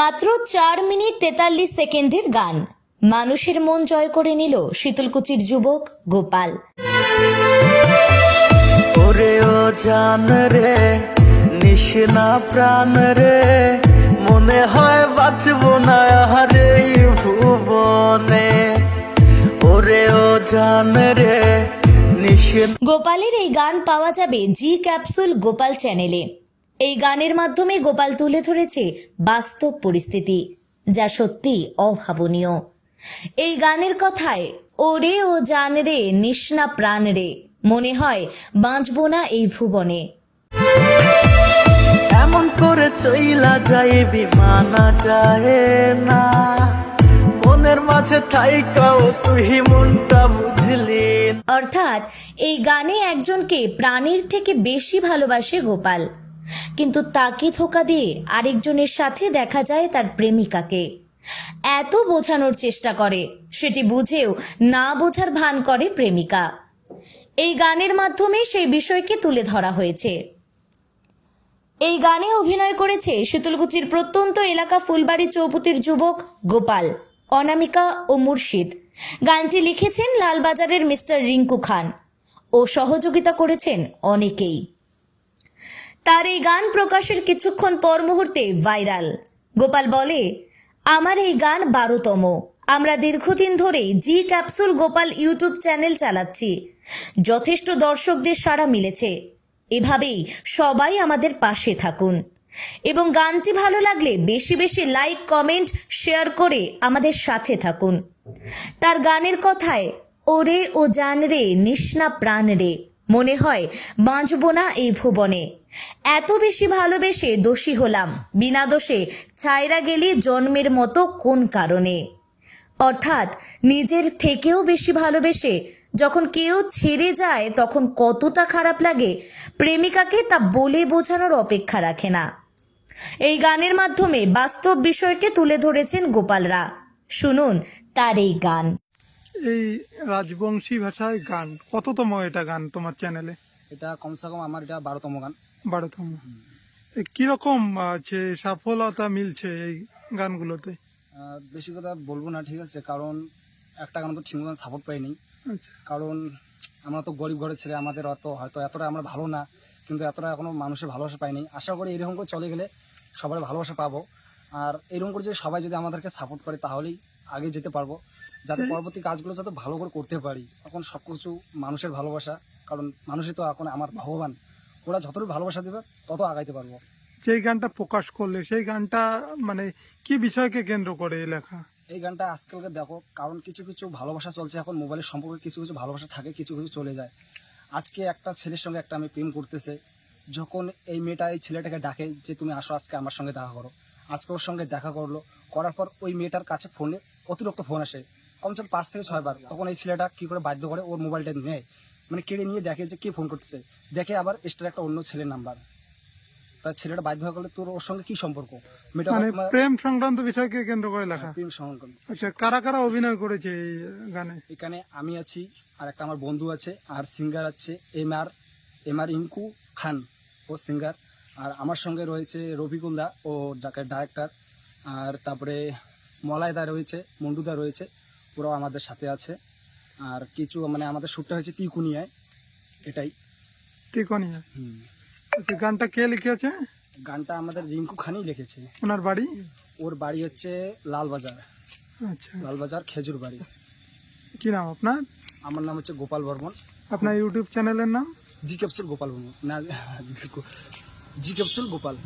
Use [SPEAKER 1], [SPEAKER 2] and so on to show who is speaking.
[SPEAKER 1] মাত্র চার মিনিট তেতাল্লিশ সেকেন্ডের গান। মানুষের মন জয় করে নিল শীতলকুচির যুবক গোপাল।
[SPEAKER 2] ওরে ও জান রে নিশনা প্রাণ রে মনে হয় বাঁচব না এই ভুবনে। ওরে ও জান রে নিশনা
[SPEAKER 1] গোপালের এই গান পাওয়া যাবে জি ক্যাপসুল গোপাল চ্যানেলে। এই গানের মাধ্যমে গোপাল তুলে ধরেছে বাস্তব পরিস্থিতি যা সত্যি অভাবনীয়। এই গানের কথায় ওরে ও জান রে নিষ্ণা প্রাণ রে মনে হয় বাঁচব না এই ভুবনে।
[SPEAKER 2] এমন করে চইলা যায় বিমানা যায় না। মনের মাঝে থাইকাও তুই মনটা বুঝলি
[SPEAKER 1] অর্থাৎ এই গানে একজনকে প্রাণের থেকে বেশি ভালোবাসে গোপাল। কিন্তু তাকে ধোকা দিয়ে আরেকজনের সাথে দেখা যায় তার প্রেমিকাকে। এত বোঝানোর চেষ্টা করে, সেটি বুঝেও না বোঝার ভান করে প্রেমিকা। এই গানের মাধ্যমে সেই বিষয়কে তুলে ধরা হয়েছে। এই গানে অভিনয় করেছে শীতলকুচির প্রত্যন্ত এলাকা ফুলবাড়ি চৌপতির যুবক গোপাল, অনামিকা ও মুর্শিদ। গানটি লিখেছেন লালবাজারের মিস্টার রিঙ্কু খান ও সহযোগিতা করেছেন অনেকেই। তার এই গান প্রকাশের কিছুক্ষণ পর মুহূর্তে ভাইরাল। গোপাল বলে, আমার এই গান বারোতম। আমরা দীর্ঘদিন ধরে G capsule Gopal YouTube channel চালাচ্ছি। যথেষ্ট দর্শকদের সাড়া মিলেছে। এভাবেই সবাই আমাদের পাশে থাকুন। এবং গানটি ভালো লাগলে বেশি বেশি লাইক, কমেন্ট, শেয়ার করে আমাদের সাথে থাকুন। তার গানের কথায়, ওরে ও জান রে নিষ্ণা প্রাণ রে। মনে হয়, বাঁচব না এই ভুবনে। এত বেশি ভালোবেসে দোষী হলাম, বিনা দোষে ছায়রা গেলি জন্মের মতো কোন কারণে? অর্থাৎ, নিজের থেকেও বেশি ভালোবেসে যখন কেউ ছেড়ে যায় তখন কতটা খারাপ লাগে, প্রেমিকাকে তা বলে বোঝানোর অপেক্ষা রাখে না। এই গানের মাধ্যমে বাস্তব বিষয়কে তুলে ধরেছেন গোপালরা। শুনুন তার এই গান।
[SPEAKER 3] এই রাজবংশী ভাষায় গান কততম এটা গান তোমার চ্যানেলে
[SPEAKER 4] এটা কমসে কম আমার এটা বারোতম গান।
[SPEAKER 3] বারোতম। কীরকম আছে সফলতা মিলছে এই গানগুলোতে?
[SPEAKER 4] বেশি কথা বলব না ঠিক আছে কারণ একটা গান তো ঠিক মতন সাপোর্ট পাইনি।
[SPEAKER 3] আচ্ছা।
[SPEAKER 4] কারণ আমরা তো গরিব ঘরের ছেলে আমাদের অত হয়তো এতটা আমরা ভালো না কিন্তু এতটা এখনও মানুষের ভালোবাসা পাইনি। আশা করি এরকম করে চলে গেলে সবার ভালোবাসা পাবো। আর এরকম করে যদি সবাই যদি আমাদেরকে সাপোর্ট করে তাহলেই আগে যেতে পারব। যাতে পরবর্তী কাজগুলো যাতে ভালো করে করতে পারি। এখন সব কিছু মানুষের ভালোবাসা কারণ মানুষই তো এখন আমার ভগবান। ওরা যতটুকু ভালোবাসা দেবে তত আগাইতে পারব।
[SPEAKER 3] যেই গানটা প্রকাশ করলে সেই গানটা মানে কি বিষয়কে কেন্দ্র করে এই লেখা?
[SPEAKER 4] এই গানটা আজকালকে দেখো কারণ কিছু কিছু ভালোবাসা চলছে এখন মোবাইলের সম্পর্কে কিছু কিছু ভালোবাসা থাকে কিছু কিছু চলে যায়। আজকে একটা ছেলের সঙ্গে একটা আমি প্রেম করতেছে। যখন এই মেয়েটা এই ছেলেটাকে ডাকে যে তুমি আসো আজকে আমার সঙ্গে দেখা করো। আজকে ওর সঙ্গে দেখা করল। করার পর ওই মেয়েটার কাছে ফোনে অতিরিক্ত ফোন আসে। কমসে কম পাঁচ থেকে ছয়বার। তখন এই ছেলেটা কী করে বাধ্য করে ওর মোবাইলটা নেয়। মানে কেড়ে নিয়ে দেখে যে কে ফোন করতেছে। দেখে আবার এক্সট্রা একটা অন্য ছেলের নাম্বার তার ছেলেটা বাধ্য হয়ে গেলে তোর ওর সঙ্গে কি সম্পর্ক?
[SPEAKER 3] মানে প্রেম সংক্রান্ত বিষয়কে কেন্দ্র করে লেখা।
[SPEAKER 4] প্রেম সম্পর্ক
[SPEAKER 3] আচ্ছা কারা কারা অভিনয় করেছে এই গানে?
[SPEAKER 4] এখানে আমি আছি আর একটা আমার বন্ধু আছে আর সিঙ্গার আছে M R M R Inku Khan. ও সিঙ্গার আর আমার সঙ্গে রয়েছে রবিকুলদা ও যাকে ডাইরেক্টর আর তারপরে মলায়দা রয়েছে মন্ডুদা রয়েছে ওরাও আমাদের সাথে আছে। আর কিছু মানে আমাদের শ্যুটটা হয়েছে তিকুনিয়ায় এটাই।
[SPEAKER 3] তিকনিয়া?
[SPEAKER 4] হুম।
[SPEAKER 3] আচ্ছা গানটা কে লিখেছে?
[SPEAKER 4] গানটা আমাদের রিঙ্কু খানই লিখেছে।
[SPEAKER 3] ওনার বাড়ি?
[SPEAKER 4] ওর বাড়ি হচ্ছে লালবাজার।
[SPEAKER 3] আচ্ছা।
[SPEAKER 4] লালবাজার খেজুর বাড়ি।
[SPEAKER 3] কি নাম আপনার?
[SPEAKER 4] আমার নাম হচ্ছে গোপাল বর্মন।
[SPEAKER 3] আপনার ইউটিউব চ্যানেলের নাম?
[SPEAKER 4] জি ক্যাপসুল গোপাল না জি ক্যাপসুল গোপাল।